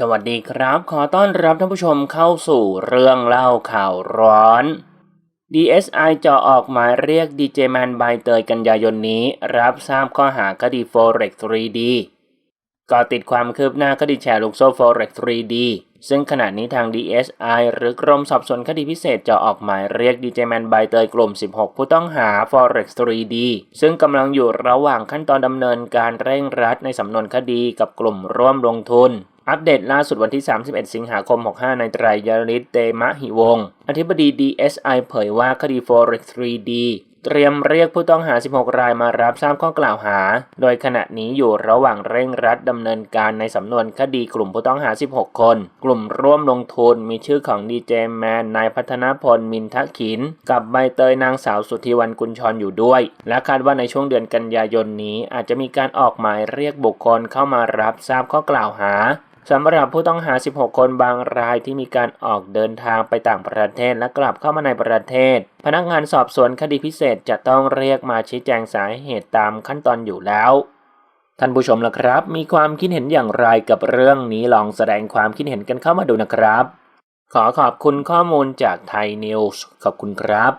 สวัสดีครับ ขอต้อนรับท่านผู้ชมเข้าสู่เรื่องเล่าข่าวร้อน DSI จะออกหมายเรียกดีเจแมนใบเตยกันยายนนี้ รับทราบข้อหาคดี Forex 3D ก็ติดความคืบหน้าคดีแชร์ลูกโซ่ Forex 3D ซึ่งขณะนี้ทาง DSI หรือกรมสอบสวนคดีพิเศษจะออกหมายเรียกดีเจแมนใบเตยกลุ่ม 16 ผู้ต้องหา Forex 3D ซึ่งกำลังอยู่ระหว่างขั้นตอนดำเนินการเร่งรัดในสำนวนคดีกับกลุ่มร่วมลงทุน อัปเดตล่าสุดวันที่ 31 สิงหาคม 65 ในไตรยาริศเตมะหิวง อธิบดี DSI เผยว่าคดี Forex 3D เตรียมเรียกผู้ต้องหา 16 รายมารับทราบข้อกล่าวหา โดยขณะนี้อยู่ระหว่างเร่งรัดดำเนินการในสำนวนคดีกลุ่มผู้ต้องหา 16 คน กลุ่มร่วมลงทุนมีชื่อของดีเจแมน นายพัฒนพล มินทขิน กับใบเตยนางสาวสุธีวันกุลชรอยู่ด้วย และคาดว่าในช่วงเดือนกันยายนนี้อาจจะมีการออกหมายเรียกบุคคลเข้ามารับทราบข้อกล่าวหา สำหรับผู้ต้องหา 16 คนบางรายที่มีการออกเดินทางไปต่างประเทศและกลับเข้ามาในประเทศ พนักงานสอบสวนคดีพิเศษจะต้องเรียกมาชี้แจงสาเหตุตามขั้นตอนอยู่แล้วท่านผู้ชมล่ะครับ มีความคิดเห็นอย่างไรกับเรื่องนี้ลองแสดงความคิดเห็นกันเข้ามาดูนะครับ ขอขอบคุณข้อมูลจากไทยนิวส์ขอบคุณครับ